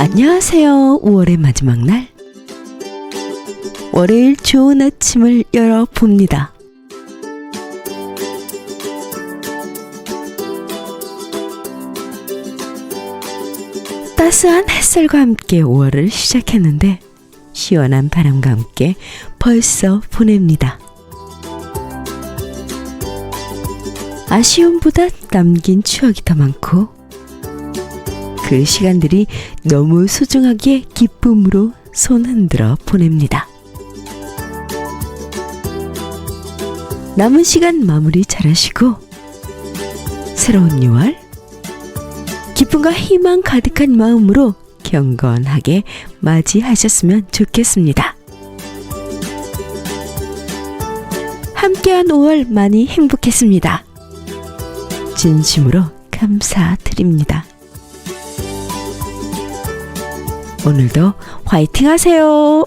안녕하세요. 5월의 마지막 날. 월요일 좋은 아침을 열어봅니다. 따스한 햇살과 함께 5월을 시작했는데 시원한 바람과 함께 벌써 보냅니다. 아쉬움보다 남긴 추억이 더 많고 그 시간들이 너무 소중하기에 기쁨으로 손 흔들어 보냅니다. 남은 시간 마무리 잘하시고 새로운 6월 기쁨과 희망 가득한 마음으로 경건하게 맞이하셨으면 좋겠습니다. 함께한 5월 많이 행복했습니다. 진심으로 감사드립니다. 오늘도 화이팅 하세요.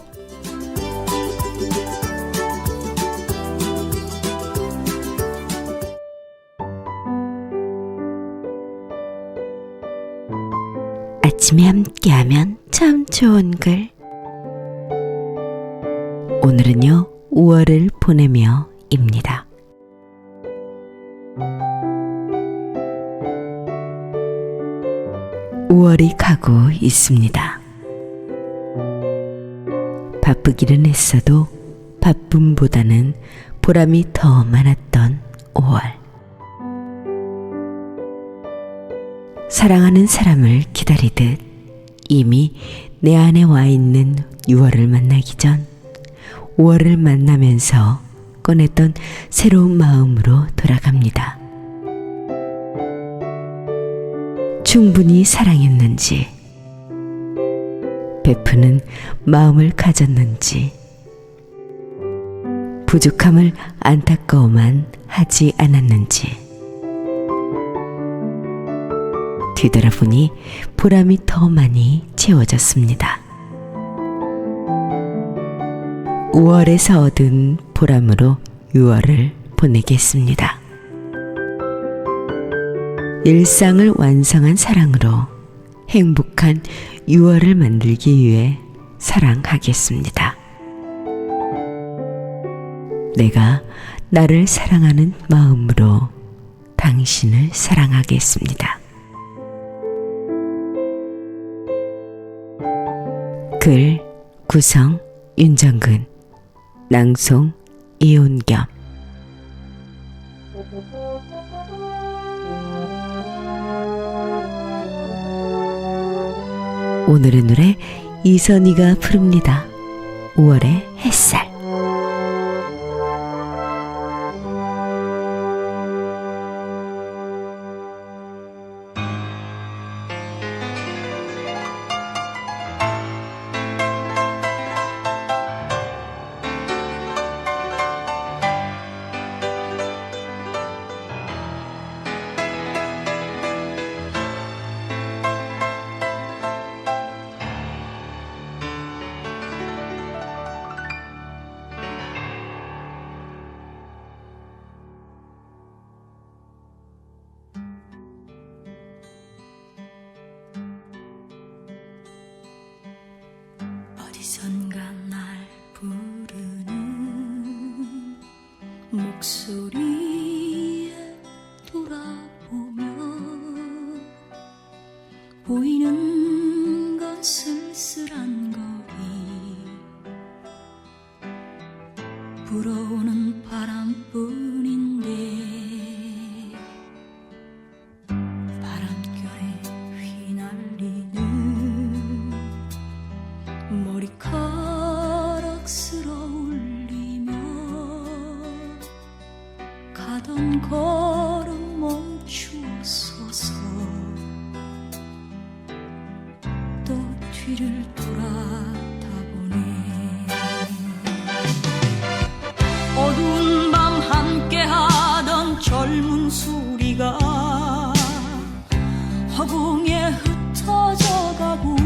아침에 함께하면 참 좋은 글. 오늘은요, 5월을 보내며 입니다. 오월이 가고 있습니다. 바쁘기는 했어도 바쁨보다는 보람이 더 많았던 5월. 사랑하는 사람을 기다리듯 이미 내 안에 와 있는 6월을 만나기 전 5월을 만나면서 꺼냈던 새로운 마음으로 돌아갑니다. 충분히 사랑했는지, 베푸는 마음을 가졌는지, 부족함을 안타까워만 하지 않았는지, 뒤돌아보니 보람이 더 많이 채워졌습니다. 5월에서 얻은 보람으로 6월을 보내겠습니다. 일상을 완성한 사랑으로 행복한 6월을 만들기 위해 사랑하겠습니다. 내가 나를 사랑하는 마음으로 당신을 사랑하겠습니다. 글 구성 윤정근 낭송 이온겸 오늘의 노래 이선희가 부릅니다. 5월의 햇살 어디선가 날 부르는 목소리에 돌아보면 보이는 가던 걸음 멈추었어서. 또 뒤를 돌아다 보네 어두운 밤 함께하던 젊은 소리가 허공에 흩어져 가고